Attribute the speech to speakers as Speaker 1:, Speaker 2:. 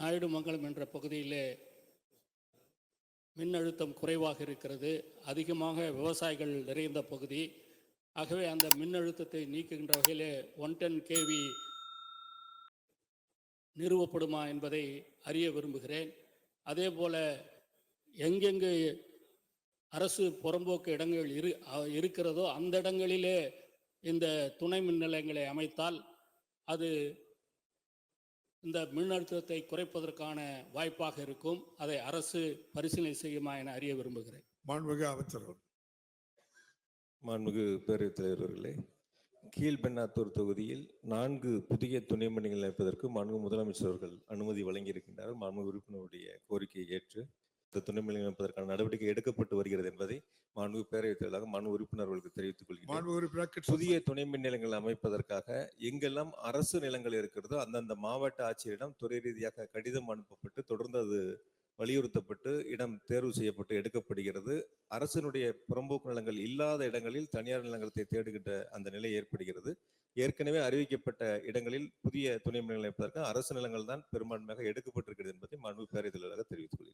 Speaker 1: நாயுடு மங்கலம் என்ற பகுதியிலே மின் அழுத்தம் குறைவாக இருக்கிறது. அதிகமாக விவசாயிகள் நிறைந்த பகுதி. ஆகவே அந்த மின் அழுத்தத்தை நீக்குகின்ற வகையிலே ஒன் டென் கேவி நிறுவப்படுமா என்பதை அறிய விரும்புகிறேன். அதே போல் எங்கெங்கு அரசு புறம்போக்கு இடங்கள் இரு இருக்கிறதோ அந்த இடங்களிலே இந்த துணை மின் நிலையங்களை அமைத்தால் அது இந்த மின் அழுத்தத்தை குறைப்பதற்கான வாய்ப்பாக இருக்கும். அதை அரசு பரிசீலனை செய்யுமா என அறிய விரும்புகிறேன்.
Speaker 2: மாண்புமிகு அமைச்சர்.
Speaker 3: மாண்புமிகு பேரவைத் தலைவர் அவர்களே கீழ்பெண்ணாத்தூர் தொகுதியில் நான்கு புதிய துணை மணிகள் அமைப்பதற்கு மாண்புமிகு முதலமைச்சர் அவர்கள் அனுமதி வழங்கியிருக்கின்றார் மாண்புமிகு உறுப்பினருடைய கோரிக்கையை ஏற்று இந்த துணை மணிகள் அமைப்பதற்கான நடவடிக்கை எடுக்கப்பட்டு வருகிறது என்பதை மாண்புமிகு பேரவைத் தலைவராக மாண்பு உறுப்பினர்களுக்கு தெரிவித்துக் கொள்கிறேன். புதிய துணை மின் நிலையங்கள் அமைப்பதற்காக எங்கெல்லாம் அரசு நிலங்கள் இருக்கிறதோ அந்தந்த மாவட்ட ஆட்சியரிடம் துறை ரீதியாக கடிதம் அனுப்பப்பட்டு தொடர்ந்து அது வலியுறுத்தப்பட்டு இடம் தேர்வு செய்யப்பட்டு எடுக்கப்படுகிறது. அரசினுடைய புறம்போக்கு நிலங்கள் இல்லாத இடங்களில் தனியார் நிலங்களை தேடுகின்ற அந்த நிலை ஏற்படுகிறது. ஏற்கனவே அறிவிக்கப்பட்ட இடங்களில் புதிய துணை மின் அமைப்பதற்கு அரசு நிலங்கள் தான் பெரும்பான்மையாக எடுக்கப்பட்டிருக்கிறது என்பதை மாண்பு பேரவைத் தலைவராக தெரிவித்துக் கொள்கிறேன்.